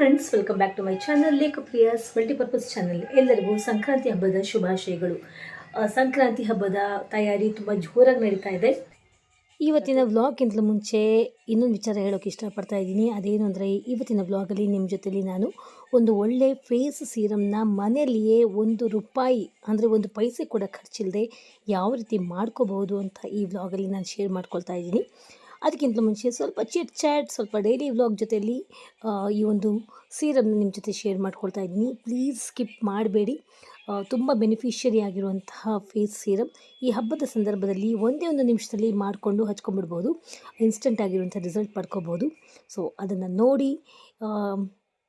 Friends welcome back to my channel Lekhapriyas multipurpose channel ಎಲ್ಲರಿಗೂ ಸಂಕ್ರಾಂತಿ ಹಬ್ಬದ ಶುಭಾಶಯಗಳು. ಸಂಕ್ರಾಂತಿ ಹಬ್ಬದ ತಯಾರಿ ತುಂಬ ಜೋರಾಗಿ ನಡೀತಾ ಇದೆ. ಇವತ್ತಿನ ವ್ಲಾಗಿಂತಲೂ ಮುಂಚೆ ಇನ್ನೊಂದು ವಿಚಾರ ಹೇಳೋಕೆ ಇಷ್ಟಪಡ್ತಾ ಇದ್ದೀನಿ. ಅದೇನು ಅಂದರೆ, ಇವತ್ತಿನ ವ್ಲಾಗಲ್ಲಿ ನಿಮ್ಮ ಜೊತೆಲಿ ನಾನು ಒಂದು ಒಳ್ಳೆ ಫೇಸ್ ಸೀರಮ್ನ ಮನೆಯಲ್ಲಿಯೇ ಒಂದು ರೂಪಾಯಿ, ಅಂದರೆ ಒಂದು ಪೈಸೆ ಕೂಡ ಖರ್ಚಿಲ್ಲದೆ ಯಾವ ರೀತಿ ಮಾಡ್ಕೋಬಹುದು ಅಂತ ಈ ವ್ಲಾಗಲ್ಲಿ ನಾನು ಶೇರ್ ಮಾಡ್ಕೊಳ್ತಾ ಇದ್ದೀನಿ. ಅದಕ್ಕಿಂತ ಮುಂಚೆ ಸ್ವಲ್ಪ ಚಿಟ್ ಚಾಟ್, ಸ್ವಲ್ಪ ಡೈಲಿ ವ್ಲಾಗ್ ಜೊತೆಯಲ್ಲಿ ಈ ಒಂದು ಸೀರಮ್ನ ನಿಮ್ಮ ಜೊತೆ ಶೇರ್ ಮಾಡ್ಕೊಳ್ತಾ ಇದ್ದೀನಿ. ಪ್ಲೀಸ್ ಸ್ಕಿಪ್ ಮಾಡಬೇಡಿ. ತುಂಬ ಬೆನಿಫಿಷಿಯರಿ ಆಗಿರುವಂತಹ ಫೇಸ್ ಸೀರಮ್ ಈ ಹಬ್ಬದ ಸಂದರ್ಭದಲ್ಲಿ ಒಂದೇ ಒಂದು ನಿಮಿಷದಲ್ಲಿ ಮಾಡಿಕೊಂಡು ಹಚ್ಕೊಂಡ್ಬಿಡ್ಬೋದು. ಇನ್ಸ್ಟೆಂಟ್ ಆಗಿರುವಂಥ ರಿಸಲ್ಟ್ ಪಡ್ಕೋಬೋದು. ಸೊ ಅದನ್ನು ನೋಡಿ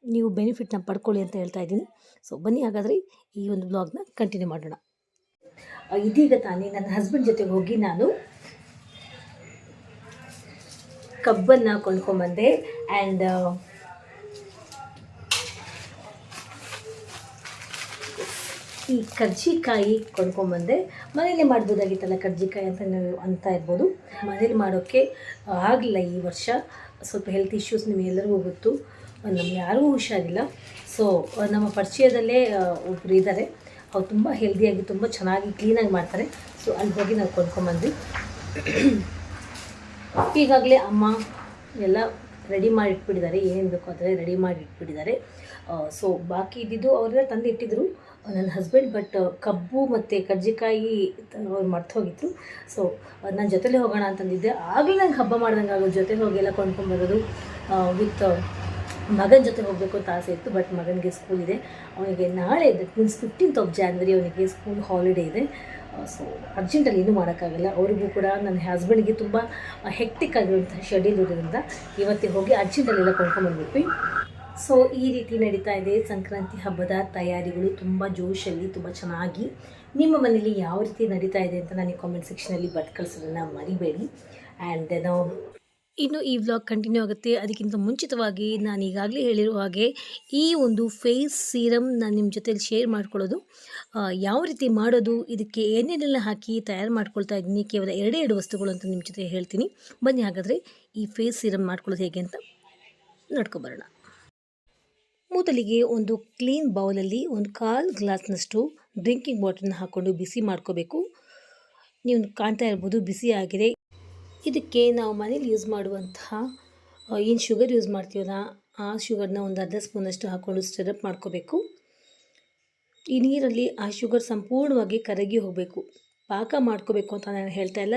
ನೀವು ಬೆನಿಫಿಟ್ನ ಪಡ್ಕೊಳ್ಳಿ ಅಂತ ಹೇಳ್ತಾ ಇದ್ದೀನಿ. ಸೊ ಬನ್ನಿ ಹಾಗಾದರೆ ಈ ಒಂದು ಬ್ಲಾಗ್ನ ಕಂಟಿನ್ಯೂ ಮಾಡೋಣ. ಇದೀಗ ತಾನೇ ನನ್ನ ಹಸ್ಬೆಂಡ್ ಜೊತೆ ಹೋಗಿ ನಾನು ಕಬ್ಬನ್ನು ಕೊಂಡ್ಕೊಂಬಂದೆ ಆ್ಯಂಡ್ ಈ ಕರ್ಜಿಕಾಯಿ ಕೊಂಡ್ಕೊಂಬಂದೆ. ಮನೇಲಿ ಮಾಡ್ಬೋದಾಗಿತ್ತಲ್ಲ ಕರ್ಜಿಕಾಯಿ ಅಂತ ನೀವು ಅಂತ ಇರ್ಬೋದು. ಮನೇಲಿ ಮಾಡೋಕ್ಕೆ ಆಗಲಿಲ್ಲ ಈ ವರ್ಷ. ಸ್ವಲ್ಪ ಹೆಲ್ತ್ ಇಶ್ಯೂಸ್ ನಿಮಗೆಲ್ಲರಿಗೂ ಗೊತ್ತು. ನಮ್ಗೆ ಯಾರಿಗೂ ಹುಷಾರಿಲ್ಲ. ಸೊ ನಮ್ಮ ಪರಿಚಯದಲ್ಲೇ ಒಬ್ಬರು ಇದ್ದಾರೆ. ಅವ್ರು ತುಂಬ ಹೆಲ್ದಿಯಾಗಿ ತುಂಬ ಚೆನ್ನಾಗಿ ಕ್ಲೀನಾಗಿ ಮಾಡ್ತಾರೆ. ಸೊ ಅಲ್ಲಿ ಹೋಗಿ ನಾವು ಕೊಂಡ್ಕೊಂಬಂದ್ವಿ. ಈಗಾಗಲೇ ಅಮ್ಮ ಎಲ್ಲ ರೆಡಿ ಮಾಡಿ ಇಟ್ಬಿಟ್ಟಿದ್ದಾರೆ ಏನೇನು ಬೇಕು ಅಂದರೆ ರೆಡಿ ಮಾಡಿ ಇಟ್ಬಿಟ್ಟಿದ್ದಾರೆ ಸೊ ಬಾಕಿ ಇದ್ದಿದ್ದು ಅವರೆಲ್ಲ ತಂದು ಇಟ್ಟಿದ್ದರು ನನ್ನ ಹಸ್ಬೆಂಡ್ ಬಟ್ ಕಬ್ಬು ಮತ್ತು ಕರ್ಜಿಕಾಯಿ ಅವ್ರು ಮರ್ತು ಹೋಗಿದ್ರು. ಸೊ ನನ್ನ ಜೊತೆಲೇ ಹೋಗೋಣ ಅಂತಂದಿದ್ದೆ ಆಗಲೇ ನಂಗೆ ಹಬ್ಬ ಮಾಡ್ದಂಗೆ ಆಗೋದು. ಜೊತೆ ಹೋಗಿ ಎಲ್ಲ ಕೊಂಡ್ಕೊಂಬರೋದು ವಿತ್ ಮಗನ ಜೊತೆ ಹೋಗಬೇಕು ಅಂತ ಆಸೆ ಇತ್ತು ಬಟ್ ಮಗನಿಗೆ ಸ್ಕೂಲ್ ಇದೆ. ಅವನಿಗೆ ನಾಳೆ that means fifteenth of January ಅವನಿಗೆ ಸ್ಕೂಲ್ ಹಾಲಿಡೇ ಇದೆ. ಸೊ ಅರ್ಜೆಂಟಲ್ಲಿ ಏನೂ ಮಾಡೋಕ್ಕಾಗಲ್ಲ. ಅವರಿಗೂ ಕೂಡ ನನ್ನ ಹಸ್ಬೆಂಡ್ಗೆ ತುಂಬ ಹೆಕ್ಟಿಕ್ ಆಗಿರುವಂಥ ಶೆಡ್ಯೂಲ್ ಇರೋದ್ರಿಂದ ಇವತ್ತೇ ಹೋಗಿ ಅರ್ಜೆಂಟಲ್ಲೆಲ್ಲ ಕೊಂಡ್ಕೊಂಬಂದ್ಬಿಟ್ವಿ ಸೊ ಈ ರೀತಿ ನಡೀತಾ ಇದೆ. ಸಂಕ್ರಾಂತಿ ಹಬ್ಬದ ತಯಾರಿಗಳು ತುಂಬ ಜೋಶಲ್ಲಿ, ತುಂಬ ಚೆನ್ನಾಗಿ ನಿಮ್ಮ ಮನೇಲಿ ಯಾವ ರೀತಿ ನಡೀತಾ ಇದೆ ಅಂತ ನನಗೆ ಕಾಮೆಂಟ್ ಸೆಕ್ಷನಲ್ಲಿ ಬಟ್ ಕಳಿಸೋದನ್ನು ಮರಿಬೇಡಿ. ಆ್ಯಂಡ್ ದೆನ್ ಇನ್ನು ಈ ವ್ಲಾಗ್ ಕಂಟಿನ್ಯೂ ಆಗುತ್ತೆ. ಅದಕ್ಕಿಂತ ಮುಂಚಿತವಾಗಿ ನಾನು ಈಗಾಗಲೇ ಹೇಳಿರೋ ಹಾಗೆ ಈ ಒಂದು ಫೇಸ್ ಸೀರಮ್ ನಾನು ನಿಮ್ಮ ಜೊತೆಯಲ್ಲಿ ಶೇರ್ ಮಾಡ್ಕೊಳ್ಳೋದು. ಯಾವ ರೀತಿ ಮಾಡೋದು, ಇದಕ್ಕೆ ಏನೇನೆಲ್ಲ ಹಾಕಿ ತಯಾರು ಮಾಡ್ಕೊಳ್ತಾ ಇದ್ದೀನಿ, ಕೇವಲ ಎರಡೇ ಎರಡು ವಸ್ತುಗಳು ಅಂತ ನಿಮ್ಮ ಜೊತೆ ಹೇಳ್ತೀನಿ. ಬನ್ನಿ ಹಾಗಾದರೆ ಈ ಫೇಸ್ ಸೀರಮ್ ಮಾಡ್ಕೊಳ್ಳೋದು ಹೇಗೆ ಅಂತ ನೋಡ್ಕೊಬರೋಣ. ಮೊದಲಿಗೆ ಒಂದು ಕ್ಲೀನ್ ಬೌಲಲ್ಲಿ ಒಂದು ಕಾಲು ಗ್ಲಾಸ್ನಷ್ಟು ಡ್ರಿಂಕಿಂಗ್ ವಾಟರ್ನ ಹಾಕ್ಕೊಂಡು ಬಿಸಿ ಮಾಡ್ಕೋಬೇಕು. ನೀವು ಕಾಣ್ತಾ ಇರ್ಬೋದು ಬಿಸಿ ಆಗಿದೆ ಇದಕ್ಕೆ ನಾವು ಮನೇಲಿ ಯೂಸ್ ಮಾಡುವಂತಹ ಏನು ಶುಗರ್ ಯೂಸ್ ಮಾಡ್ತೀವಲ್ಲ, ಆ ಶುಗರ್ನ ಒಂದು ಅರ್ಧ ಸ್ಪೂನಷ್ಟು ಹಾಕ್ಕೊಂಡು ಸ್ಟಿರಪ್ ಮಾಡ್ಕೋಬೇಕು. ಈ ನೀರಲ್ಲಿ ಆ ಶುಗರ್ ಸಂಪೂರ್ಣವಾಗಿ ಕರಗಿ ಹೋಗಬೇಕು. ಪಾಕ ಮಾಡ್ಕೋಬೇಕು ಅಂತ ನಾನು ಹೇಳ್ತಾ ಇಲ್ಲ.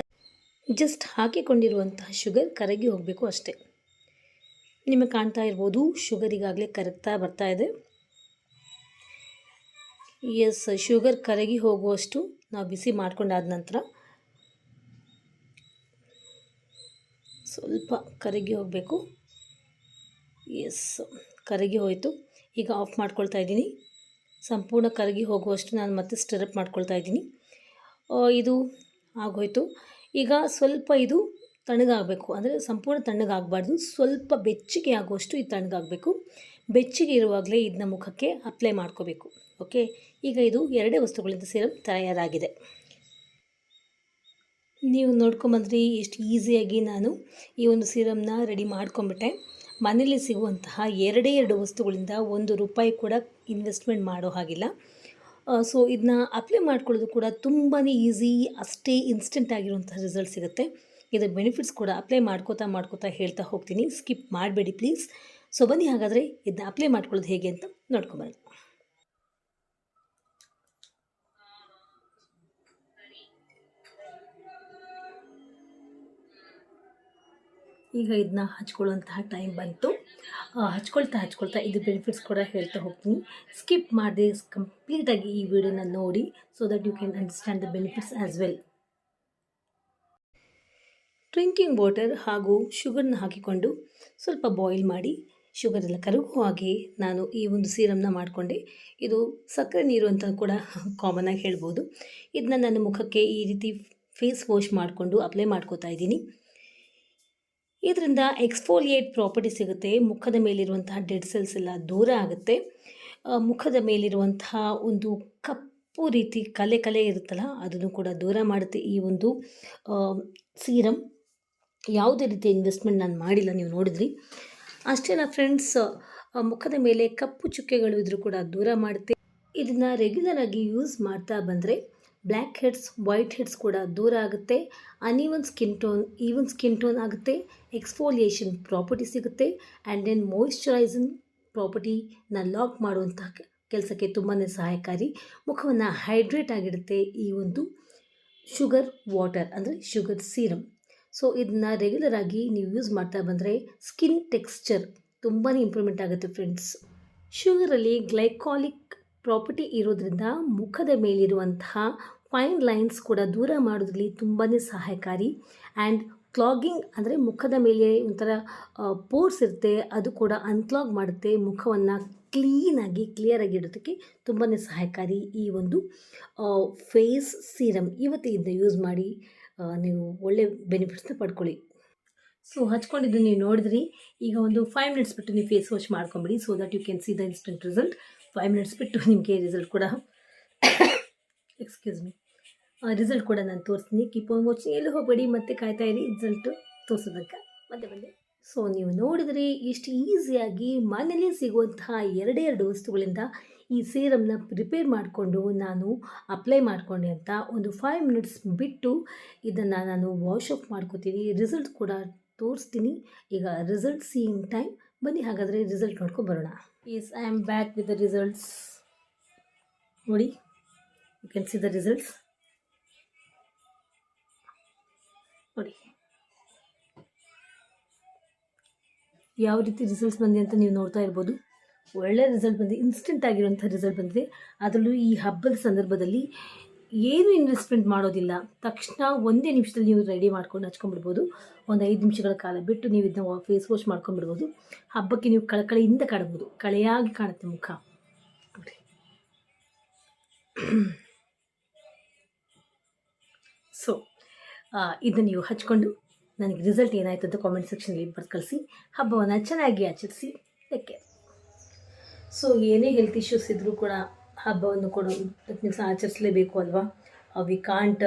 ಜಸ್ಟ್ ಹಾಕಿಕೊಂಡಿರುವಂತಹ ಶುಗರ್ ಕರಗಿ ಹೋಗಬೇಕು ಅಷ್ಟೇ. ನಿಮಗೆ ಕಾಣ್ತಾ ಇರ್ಬೋದು ಶುಗರ್ ಈಗಾಗಲೇ ಕರಗ್ತಾ ಬರ್ತಾ ಇದೆ. ಎಸ್ ಶುಗರ್ ಕರಗಿ ಹೋಗುವಷ್ಟು ನಾವು ಬಿಸಿ ಮಾಡ್ಕೊಂಡಾದ ನಂತರ ಸ್ವಲ್ಪ ಕರಗಿ ಹೋಗಬೇಕು. ಎಸ್ ಕರಗಿ ಹೋಯಿತು. ಈಗ ಆಫ್ ಮಾಡ್ಕೊಳ್ತಾ ಇದ್ದೀನಿ. ಸಂಪೂರ್ಣ ಕರಗಿ ಹೋಗುವಷ್ಟು ನಾನು ಮತ್ತೆ ಸ್ಟಿರಪ್ ಮಾಡ್ಕೊಳ್ತಾ ಇದ್ದೀನಿ. ಇದು ಆಗೋಯ್ತು. ಈಗ ಸ್ವಲ್ಪ ಇದು ತಣ್ಣಗಾಗಬೇಕು. ಅಂದರೆ ಸಂಪೂರ್ಣ ತಣ್ಣಗಾಗಬಾರ್ದು. ಸ್ವಲ್ಪ ಬೆಚ್ಚಗೆ ಆಗುವಷ್ಟು ಇದು ತಣ್ಣಗಾಗಬೇಕು. ಬೆಚ್ಚಗೆ ಇರುವಾಗಲೇ ಇದನ್ನ ಮುಖಕ್ಕೆ ಅಪ್ಲೈ ಮಾಡ್ಕೋಬೇಕು. ಓಕೆ ಈಗ ಇದು ಎರಡೇ ವಸ್ತುಗಳಿಂದ ಸೇರಲು ತಯಾರಾಗಿದೆ. ನೀವು ನೋಡ್ಕೊಂಬಂದ್ರಿ, ಎಷ್ಟು ಈಸಿಯಾಗಿ ನಾನು ಈ ಒಂದು ಸೀರಮ್ನ ರೆಡಿ ಮಾಡ್ಕೊಂಬಿಟ್ಟೆ. ಮನೇಲಿ ಸಿಗುವಂತಹ ಎರಡೇ ಎರಡು ವಸ್ತುಗಳಿಂದ ಒಂದು ರೂಪಾಯಿ ಕೂಡ ಇನ್ವೆಸ್ಟ್ಮೆಂಟ್ ಮಾಡೋ ಹಾಗಿಲ್ಲ. ಸೊ ಇದನ್ನ ಅಪ್ಲೈ ಮಾಡ್ಕೊಳ್ಳೋದು ಕೂಡ ತುಂಬಾ ಈಸಿ, ಅಷ್ಟೇ ಇನ್ಸ್ಟೆಂಟ್ ಆಗಿರುವಂತಹ ರಿಸಲ್ಟ್ ಸಿಗುತ್ತೆ. ಇದರ ಬೆನಿಫಿಟ್ಸ್ ಕೂಡ ಅಪ್ಲೈ ಮಾಡ್ಕೋತಾ ಮಾಡ್ಕೋತಾ ಹೇಳ್ತಾ ಹೋಗ್ತೀನಿ. ಸ್ಕಿಪ್ ಮಾಡಬೇಡಿ ಪ್ಲೀಸ್ ಸೊ ಬನ್ನಿ ಹಾಗಾದರೆ, ಇದನ್ನ ಅಪ್ಲೈ ಮಾಡ್ಕೊಳ್ಳೋದು ಹೇಗೆ ಅಂತ ನೋಡ್ಕೊಂಬರೋಣ. ಈಗ ಇದನ್ನ ಹಚ್ಕೊಳ್ಳೋಂತಹ ಟೈಮ್ ಬಂತು. ಹಚ್ಕೊಳ್ತಾ ಹಚ್ಕೊಳ್ತಾ ಇದು ಬೆನಿಫಿಟ್ಸ್ ಕೂಡ ಹೇಳ್ತಾ ಹೋಗ್ತೀನಿ. ಸ್ಕಿಪ್ ಮಾಡದೆ ಕಂಪ್ಲೀಟಾಗಿ ಈ ವಿಡಿಯೋನ ನೋಡಿ so that you can understand the benefits as well drinking water ಹಾಗೂ ಶುಗರ್ನ ಹಾಕಿಕೊಂಡು ಸ್ವಲ್ಪ ಬಾಯ್ಲ್ ಮಾಡಿ ಶುಗರ್ ಎಲ್ಲ ಕರಗುವ ಹಾಗೆ ನಾನು ಈ ಒಂದು ಸೀರಮ್ನ ಮಾಡಿಕೊಂಡೆ. ಇದು ಸಕ್ಕರೆ ನೀರು ಅಂತ ಕೂಡ ಕಾಮನ್ ಆಗಿ ಹೇಳ್ಬೋದು. ಇದನ್ನ ನನ್ನ ಮುಖಕ್ಕೆ ಈ ರೀತಿ ಫೇಸ್ ವಾಶ್ ಮಾಡಿಕೊಂಡು ಅಪ್ಲೈ ಮಾಡ್ಕೋತಾ ಇದ್ದೀನಿ. ಇದರಿಂದ ಎಕ್ಸ್ಫೋಲಿಯೇಟ್ ಪ್ರಾಪರ್ಟಿ ಸಿಗುತ್ತೆ, ಮುಖದ ಮೇಲಿರುವಂತಹ ಡೆಡ್ ಸೆಲ್ಸ್ ಎಲ್ಲ ದೂರ ಆಗುತ್ತೆ. ಮುಖದ ಮೇಲಿರುವಂತಹ ಒಂದು ಕಪ್ಪು ರೀತಿ ಕಲೆ ಕಲೆ ಇರುತ್ತಲ್ಲ, ಅದನ್ನು ಕೂಡ ದೂರ ಮಾಡುತ್ತೆ ಈ ಒಂದು ಸೀರಮ್ ಯಾವುದೇ ರೀತಿಯ ಇನ್ವೆಸ್ಟ್ಮೆಂಟ್ ನಾನು ಮಾಡಿಲ್ಲ, ನೀವು ನೋಡಿದ್ರಿ. ಅಷ್ಟೇ ನಾ ಫ್ರೆಂಡ್ಸ್ ಮುಖದ ಮೇಲೆ ಕಪ್ಪು ಚುಕ್ಕೆಗಳು ಇದ್ರೂ ಕೂಡ ದೂರ ಮಾಡುತ್ತೆ. ಇದನ್ನು ರೆಗ್ಯುಲರ್ ಆಗಿ ಯೂಸ್ ಮಾಡ್ತಾ ಬಂದರೆ ಬ್ಲ್ಯಾಕ್ ಹೆಡ್ಸ್, ವೈಟ್ ಹೆಡ್ಸ್ ಕೂಡ ದೂರ ಆಗುತ್ತೆ. Uneven skin tone even skin tone ಆಗುತ್ತೆ. ಎಕ್ಸ್ಫೋಲಿಯೇಷನ್ ಪ್ರಾಪರ್ಟಿ ಸಿಗುತ್ತೆ. ಆ್ಯಂಡ್ ದೆನ್ ಮಾಯಿಶ್ಚರೈಸಿಂಗ್ ಪ್ರಾಪರ್ಟಿನ ಲಾಕ್ ಮಾಡುವಂತಹ ಕೆಲಸಕ್ಕೆ ತುಂಬಾ ಸಹಾಯಕಾರಿ. ಮುಖವನ್ನು ಹೈಡ್ರೇಟ್ ಆಗಿಡುತ್ತೆ ಈ ಒಂದು ಶುಗರ್ ವಾಟರ್ ಅಂದರೆ ಶುಗರ್ ಸೀರಮ್ ಸೊ ಇದನ್ನ ರೆಗ್ಯುಲರ್ ಆಗಿ ನೀವು ಯೂಸ್ ಮಾಡ್ತಾ ಬಂದರೆ ಸ್ಕಿನ್ ಟೆಕ್ಸ್ಚರ್ ತುಂಬಾ ಇಂಪ್ರೂವ್ಮೆಂಟ್ ಆಗುತ್ತೆ ಫ್ರೆಂಡ್ಸ್ ಶುಗರಲ್ಲಿ ಗ್ಲೈಕಾಲಿಕ್ ಪ್ರಾಪರ್ಟಿ ಇರೋದ್ರಿಂದ ಮುಖದ ಮೇಲಿರುವಂತಹ ಫೈನ್ ಲೈನ್ಸ್ ಕೂಡ ದೂರ ಮಾಡೋದ್ರಲ್ಲಿ ತುಂಬಾ ಸಹಾಯಕಾರಿ. ಆ್ಯಂಡ್ ಕ್ಲಾಗಿಂಗ್ ಅಂದರೆ ಮುಖದ ಮೇಲೆ ಒಂಥರ ಪೋರ್ಸ್ ಇರುತ್ತೆ, ಅದು ಕೂಡ ಅನ್ಕ್ಲಾಗ್ ಮಾಡುತ್ತೆ, ಮುಖವನ್ನು ಕ್ಲೀನಾಗಿ ಕ್ಲಿಯರಾಗಿ ಇಡೋದಕ್ಕೆ ತುಂಬಾ ಸಹಾಯಕಾರಿ ಈ ಒಂದು ಫೇಸ್ ಸೀರಮ್ ಇವತ್ತಿಂದ ಯೂಸ್ ಮಾಡಿ ನೀವು ಒಳ್ಳೆ ಬೆನಿಫಿಟ್ಸ್ನ ಪಡ್ಕೊಳ್ಳಿ. ಸೊ ಹಚ್ಕೊಂಡಿದ್ದು ನೀವು ನೋಡಿದ್ರಿ, ಈಗ ಒಂದು ಫೈವ್ ಮಿನಿಟ್ಸ್ ಬಿಟ್ಟು ನೀವು ಫೇಸ್ ವಾಶ್ ಮಾಡ್ಕೊಂಬಿಡಿ so that you can see the instant result five minutes ಬಿಟ್ಟು ನಿಮಗೆ ರಿಸಲ್ಟ್ ಕೂಡ. ಎಕ್ಸ್ಕ್ಯೂಸ್ ಮಿ ರಿಸಲ್ಟ್ ಕೂಡ ನಾನು ತೋರಿಸ್ತೀನಿ. ಕೀಪ್ ಆನ್ ವಾಚಿಂಗ್ ಎಲ್ಲೂ ಹೋಗಬೇಡಿ, ಮತ್ತೆ ಕಾಯ್ತಾ ಇರಿ. ರಿಸಲ್ಟ್ ತೋರಿಸೋದಕ್ಕೆ. ಮತ್ತೆ ಬಂದೆ ಸೊ ನೀವು ನೋಡಿದರೆ ಎಷ್ಟು ಈಸಿಯಾಗಿ ಮನೇಲಿ ಸಿಗುವಂತಹ ಎರಡೇ ಎರಡು ವಸ್ತುಗಳಿಂದ ಈ ಸೀರಮ್ನ ಪ್ರಿಪೇರ್ ಮಾಡಿಕೊಂಡು ನಾನು ಅಪ್ಲೈ ಮಾಡಿಕೊಂಡೆ ಅಂತ ಒಂದು ಫೈವ್ ಮಿನಿಟ್ಸ್ ಬಿಟ್ಟು ಇದನ್ನು ನಾನು ವಾಶ್ ಅಪ್ ಮಾಡ್ಕೋತೀನಿ. ರಿಸಲ್ಟ್ ಕೂಡ ತೋರಿಸ್ತೀನಿ. ಈಗ ರಿಸಲ್ಟ್ ಸೀಯಿಂಗ್ ಟೈಮ್ ಬನ್ನಿ, ಹಾಗಾದರೆ ರಿಸಲ್ಟ್ ನೋಡ್ಕೊಂಡು ಬರೋಣ. Yes I am back with the results ನೋಡಿ you can see the results ನೋಡಿ. ಯಾವ ರೀತಿ ರಿಸಲ್ಟ್ಸ್ ಬಂದಿದೆ ಅಂತ ನೀವು ನೋಡ್ತಾ ಇರ್ಬೋದು. ಒಳ್ಳೆ ರಿಸಲ್ಟ್ ಬಂದಿದೆ. ಇನ್ಸ್ಟೆಂಟ್ ಆಗಿರುವಂಥ ರಿಸಲ್ಟ್ ಬಂದಿದೆ. ಅದರಲ್ಲೂ ಈ ಹಬ್ಬದ ಸಂದರ್ಭದಲ್ಲಿ ಏನು ಇನ್ವೆಸ್ಟ್ಮೆಂಟ್ ಮಾಡೋದಿಲ್ಲ. ತಕ್ಷಣ ಒಂದೇ ನಿಮಿಷದಲ್ಲಿ ನೀವು ರೆಡಿ ಮಾಡ್ಕೊಂಡು ಹಚ್ಕೊಂಡ್ಬಿಡ್ಬೋದು. ಒಂದು ಐದು ನಿಮಿಷಗಳ ಕಾಲ ಬಿಟ್ಟು ನೀವು ಇದನ್ನ ಫೇಸ್ ವಾಶ್ ಮಾಡ್ಕೊಂಡ್ಬಿಡ್ಬೋದು. ಹಬ್ಬಕ್ಕೆ ನೀವು ಕಳಕಳಿಯಿಂದ ಕಾಣ್ಬೋದು. ಕಳೆಯಾಗಿ ಕಾಣುತ್ತೆ ಮುಖ. ನೋಡಿ. ಸೊ ಇದನ್ನು ನೀವು ಹಚ್ಕೊಂಡು ನನಗೆ ರಿಸಲ್ಟ್ ಏನಾಯಿತು ಅಂತ ಕಾಮೆಂಟ್ ಸೆಕ್ಷನಲ್ಲಿ ಬರ್ದು ಕಳಿಸಿ, ಹಬ್ಬವನ್ನು ಚೆನ್ನಾಗಿ ಆಚರಿಸಿ ಟೇಕ್ ಸೊ ಏನೇ ಹೆಲ್ತ್ ಇಶ್ಯೂಸ್ ಇದ್ದರೂ ಕೂಡ ಹಬ್ಬವನ್ನು ಕೊಡು ನೀವು ಆಚರಿಸಲೇಬೇಕು ಅಲ್ವಾ? We can't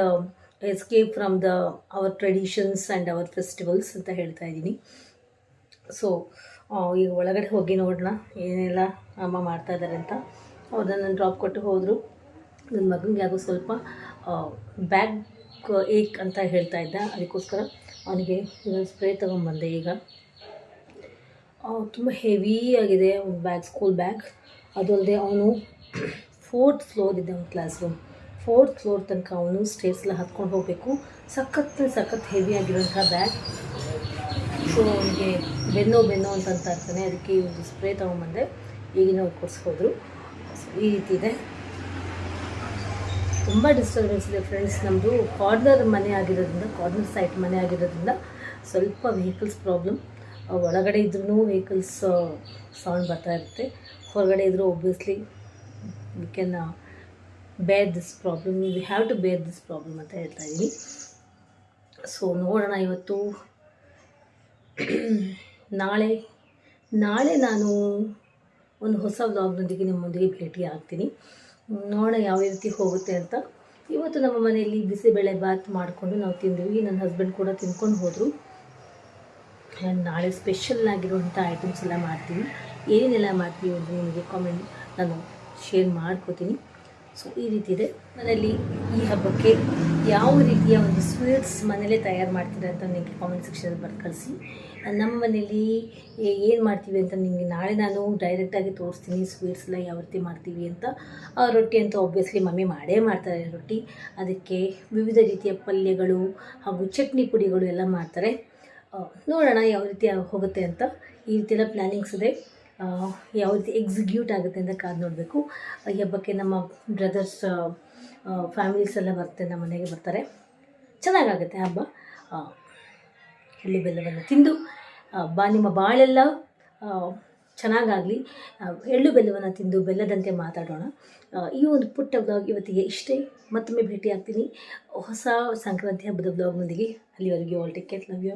escape from the our traditions and our festivals ಅಂತ ಹೇಳ್ತಾ ಇದ್ದೀನಿ. ಸೊ ಈಗ ಒಳಗಡೆ ಹೋಗಿ ನೋಡೋಣ ಏನೆಲ್ಲ ಅಮ್ಮ ಮಾಡ್ತಾ ಇದ್ದಾರೆ ಅಂತ. ಅವ್ರನ್ನ ನಾನು ಡ್ರಾಪ್ ಕೊಟ್ಟು ಹೋದರು. ನನ್ನ ಮಗನಿಗೆ ಯಾವುದೋ ಸ್ವಲ್ಪ ಬ್ಯಾಗ್ ಏಕ್ ಅಂತ ಹೇಳ್ತಾ ಇದ್ದ. ಅದಕ್ಕೋಸ್ಕರ ಅವನಿಗೆ ಇನ್ನೊಂದು ಸ್ಪ್ರೇ ತೊಗೊಂಬಂದೆ ಈಗ. ತುಂಬ ಆಗಿದೆ ಒಂದು ಬ್ಯಾಗ್ ಸ್ಕೂಲ್ ಬ್ಯಾಗ್ ಅದು ಅವನು ಫೋರ್ತ್ ಫ್ಲೋರ್ ಇದೆ ಅವನ ಕ್ಲಾಸ್ ರೂಮ್ ಫೋರ್ತ್ ಫ್ಲೋರ್ ತನಕ ಅವನು ಸ್ಟೇರ್ಸ್ ಎಲ್ಲ ಹತ್ಕೊಂಡು ಹೋಗಬೇಕು. ಸಖತ್ ಸಖತ್ ಹೆವಿ ಆಗಿರೋಂಥ ಬ್ಯಾಗ್ ಸೊ ಅವನಿಗೆ ಬೆನ್ನೋ ಬೆನ್ನೋ ಅಂತ ಅಂತ ಇರ್ತಾನೆ ಅದಕ್ಕೆ ಒಂದು ಸ್ಪ್ರೇ ತೊಗೊಂಬಂದೆ ಈಗಿನ ಕೊಡಿಸ್ಕೋದ್ರು ಈ ರೀತಿ ಇದೆ. ತುಂಬ ಡಿಸ್ಟರ್ಬೆನ್ಸ್ ಇದೆ ಫ್ರೆಂಡ್ಸ್ ನಮ್ಮದು ಕಾರ್ನರ್ ಮನೆ ಆಗಿರೋದ್ರಿಂದ ಕಾರ್ನರ್ ಸೈಟ್ ಮನೆ ಆಗಿರೋದ್ರಿಂದ ಸ್ವಲ್ಪ ವೆಹಿಕಲ್ಸ್ ಪ್ರಾಬ್ಲಮ್ ಒಳಗಡೆ ಇದ್ರೂ ವೆಹಿಕಲ್ಸ್ ಸೌಂಡ್ ಬರ್ತಾ ಇರುತ್ತೆ. ಹೊರಗಡೆ ಇದ್ದರೂ obviously we can bear this problem we have to bear this problem ಅಂತ ಹೇಳ್ತಾ ಇದ್ದೀನಿ. ಸೊ ನೋಡೋಣ ಇವತ್ತು. ನಾಳೆ ನಾಳೆ ನಾನು ಒಂದು ಹೊಸ ವ್ಲಾಗ್ನೊಂದಿಗೆ ನಿಮ್ಮೊಂದಿಗೆ ಭೇಟಿ ಆಗ್ತೀನಿ ನೋಡೋಣ ಯಾವ ರೀತಿ ಹೋಗುತ್ತೆ ಅಂತ. ಇವತ್ತು ನಮ್ಮ ಮನೆಯಲ್ಲಿ ಬಿಸಿಬೇಳೆ ಬಾತ್ ಮಾಡಿಕೊಂಡು ನಾವು ತಿಂದ್ವಿ. ನನ್ನ ಹಸ್ಬೆಂಡ್ ಕೂಡ ತಿನ್ಕೊಂಡು ಹೋದರು. ನಾಳೆ ಸ್ಪೆಷಲ್ ಆಗಿರುವಂಥ ಐಟಮ್ಸ್ ಎಲ್ಲ ಮಾಡ್ತೀನಿ. ಏನೇನೆಲ್ಲ ಮಾಡ್ತೀವಿ ಅಂತ ನಿಮಗೆ ಕಾಮೆಂಟ್ ನಾನು ಶೇರ್ ಮಾಡ್ಕೋತೀನಿ. ಸೊ ಈ ರೀತಿ ಇದೆ ಮನೆಯಲ್ಲಿ ಈ ಹಬ್ಬಕ್ಕೆ ಯಾವ ರೀತಿಯ ಒಂದು ಸ್ವೀಟ್ಸ್ ಮನೇಲೇ ತಯಾರು ಮಾಡ್ತೀರಾ ಅಂತ ನಿಮಗೆ ಕಾಮೆಂಟ್ ಸೆಕ್ಷನಲ್ಲಿ ಬರ್ದು ಕಳಿಸಿ. ನಮ್ಮ ಮನೇಲಿ ಏನು ಮಾಡ್ತೀವಿ ಅಂತ ನಿಮಗೆ ನಾಳೆ ನಾನು ಡೈರೆಕ್ಟಾಗಿ ತೋರಿಸ್ತೀನಿ ಸ್ವೀಟ್ಸ್ ಎಲ್ಲ ಯಾವ ರೀತಿ ಮಾಡ್ತೀವಿ ಅಂತ. ರೊಟ್ಟಿ ಅಂತ ಒಬ್ವಿಯಸ್ಲಿ ಮಮ್ಮಿ ಮಾಡೇ ಮಾಡ್ತಾರೆ ರೊಟ್ಟಿ. ಅದಕ್ಕೆ ವಿವಿಧ ರೀತಿಯ ಪಲ್ಯಗಳು ಹಾಗೂ ಚಟ್ನಿ ಪುಡಿಗಳು ಎಲ್ಲ ಮಾಡ್ತಾರೆ. ನೋಡೋಣ ಯಾವ ರೀತಿ ಹೋಗುತ್ತೆ ಅಂತ. ಈ ರೀತಿಯೆಲ್ಲ ಪ್ಲ್ಯಾನಿಂಗ್ಸ್ ಇದೆ. ಯಾವ ರೀತಿ ಎಕ್ಸಿಕ್ಯೂಟ್ ಆಗುತ್ತೆ ಅಂತ ಕಾದು ನೋಡಬೇಕು. ಈ ಹಬ್ಬಕ್ಕೆ ನಮ್ಮ ಬ್ರದರ್ಸ್ ಫ್ಯಾಮಿಲೀಸ್ ಎಲ್ಲ ಬರ್ತಾರೆ ನಮ್ಮ ಮನೆಗೆ ಬರ್ತಾರೆ. ಚೆನ್ನಾಗಾಗುತ್ತೆ ಹಬ್ಬ. ಎಳ್ಳು ಬೆಲ್ಲವನ್ನು ತಿಂದು ಬಾ, ನಿಮ್ಮ ಬಾಳೆಲ್ಲ ಚೆನ್ನಾಗಾಗಲಿ. ಎಳ್ಳು ಬೆಲ್ಲವನ್ನು ತಿಂದು, ಬೆಲ್ಲದಂತೆ ಮಾತಾಡೋಣ. ಈ ಒಂದು ಪುಟ್ಟ ಬ್ಲಾಗ್ ಇವತ್ತಿಗೆ ಇಷ್ಟೇ. ಮತ್ತೊಮ್ಮೆ ಭೇಟಿ ಆಗ್ತೀನಿ ಹೊಸ ಸಂಕ್ರಾಂತಿ ಹಬ್ಬದ ಬ್ಲಾಗ್ನೊಂದಿಗೆ ಅಲ್ಲಿವರೆಗೆ all take care love you